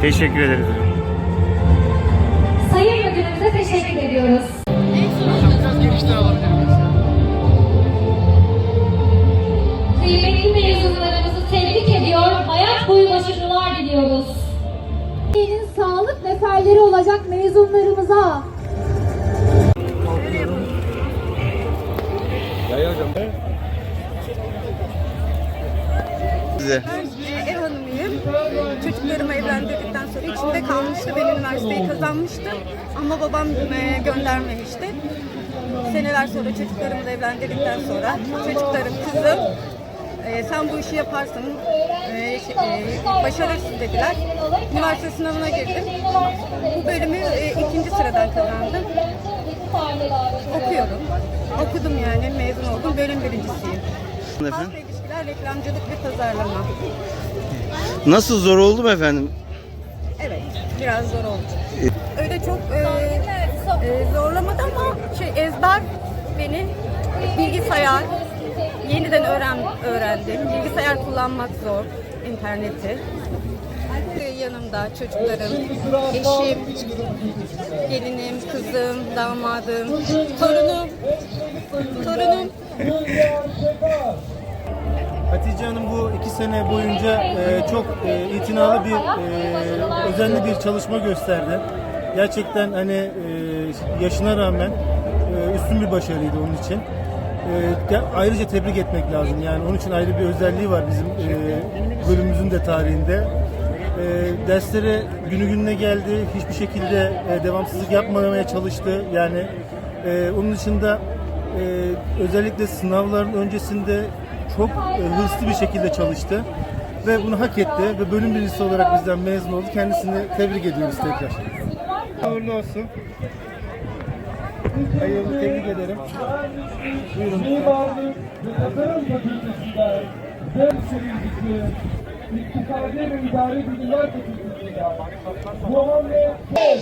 Teşekkür ederiz. Sayın Müdürümüze teşekkür ediyoruz. Biraz genişten alabilir miyiz? Kıymetli mezunlarımızı tebrik ediyor, hayat boyu başarılar diliyoruz. Türkiye'nin sağlık neferleri olacak mezunlarımıza Size. Ben e, ev hanımıyım. Çocuklarımı evlendirdikten sonra içimde kalmıştı. Ben üniversiteyi kazanmıştım. Ama babam e, göndermemişti. Seneler sonra çocuklarımı da evlendirdikten sonra çocuklarım, kızım e, sen bu işi yaparsın, e, şey, e, başarırsın dediler. Üniversite sınavına girdim. Bu bölümü e, ikinci sıradan kazandım. Okuyorum. Okudum yani, mezun oldum. Bölüm birincisiyim. Efendim? İlişkiler, reklamcılık ve pazarlama. Nasıl zor oldu mu efendim? Evet, biraz zor oldu. Öyle çok e, e, zorlamadı ama şey ezber beni bilgisayar yeniden öğren öğrendim. Bilgisayar kullanmak zor, interneti. E, Yanımda çocuklarım, eşim, gelinim, kızım, damadım, torunum, torunum. Hatice Hanım bu iki sene boyunca e, çok e, itinalı bir, e, özenli bir çalışma gösterdi. Gerçekten hani e, yaşına rağmen e, üstün bir başarıydı onun için. E, ayrıca tebrik etmek lazım. Yani onun için ayrı bir özelliği var bizim e, bölümümüzün de tarihinde. E, derslere günü gününe geldi. Hiçbir şekilde e, devamsızlık yapmamaya çalıştı. Yani e, onun dışında e, özellikle sınavların öncesinde çok e, hırslı bir şekilde çalıştı ve bunu hak etti ve bölüm birincisi olarak bizden mezun oldu. Kendisini tebrik ediyoruz tekrar. Uğurlu olsun. Hayırlı tebrik ederim. Buyurun. İktisadi ve idari bilimler fakültesinden Muhammed Bey.